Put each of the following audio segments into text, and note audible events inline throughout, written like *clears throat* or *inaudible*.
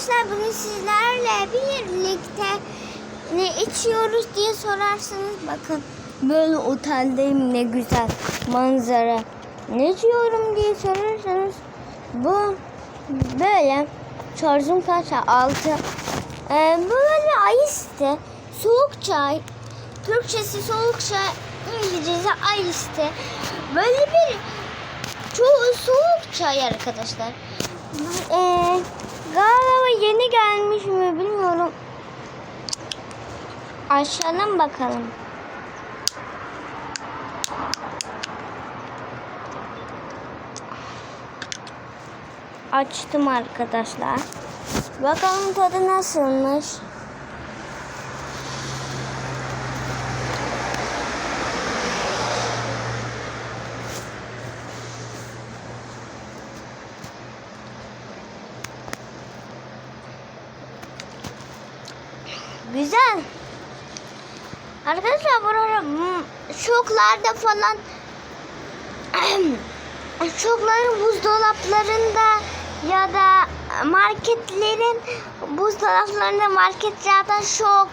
Arkadaşlar bugün sizlerle birlikte ne içiyoruz diye sorarsanız bakın böyle oteldeyim ne güzel manzara. Ne içiyorum diye sorarsanız bu böyle şarjım kaç altı ee, böyle ice soğuk çay Türkçesi soğuk çay İngilizcesi ice böyle bir çoğu soğuk çay arkadaşlar. Ee, galiba yeni gelmiş mi bilmiyorum. Aşağıdan bakalım. Açtım arkadaşlar. Bakalım tadı nasılmış. Güzel. Arkadaşlar burada şoklarda falan *clears throat* şokların buzdolaplarında ya da marketlerin buzdolaplarında marketlerden şok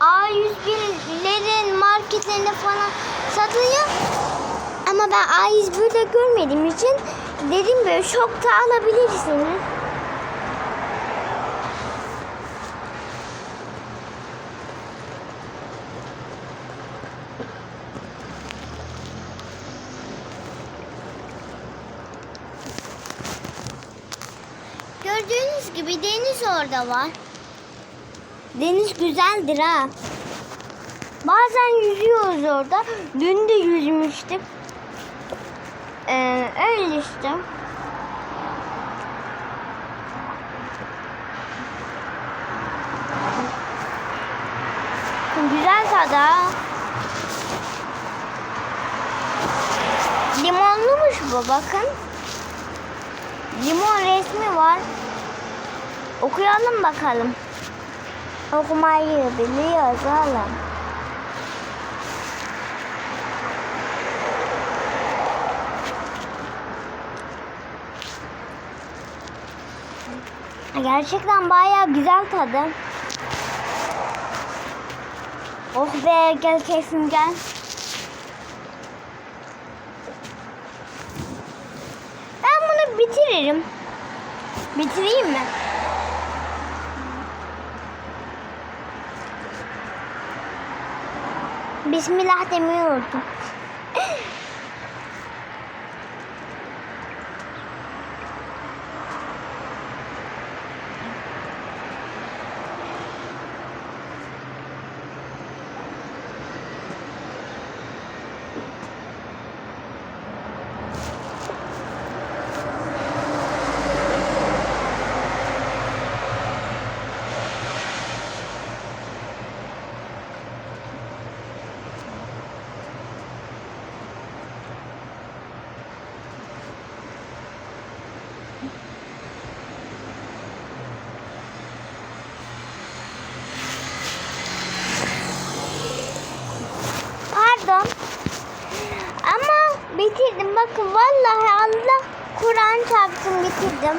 A101'lerin marketlerinde falan satılıyor. Ama ben A101'de görmediğim için dedim böyle şokta alabilirsiniz. Gördüğünüz gibi deniz orada var. Deniz güzeldir ha. Bazen yüzüyoruz orada. Dün de yüzmüştük. Ee, öyle işte. Güzel tadı. Limonlumuş bu bakın. Limon resmi var. Okuyalım bakalım. Okumayı biliyoruz oğlum. Gerçekten bayağı güzel tadı. Oh be gel keyfim gel. Ben bunu bitiririm. Bitireyim mi? Bismillah unuttum. Ama bitirdim. Bakın vallahi Allah Kur'an çarpsın bitirdim.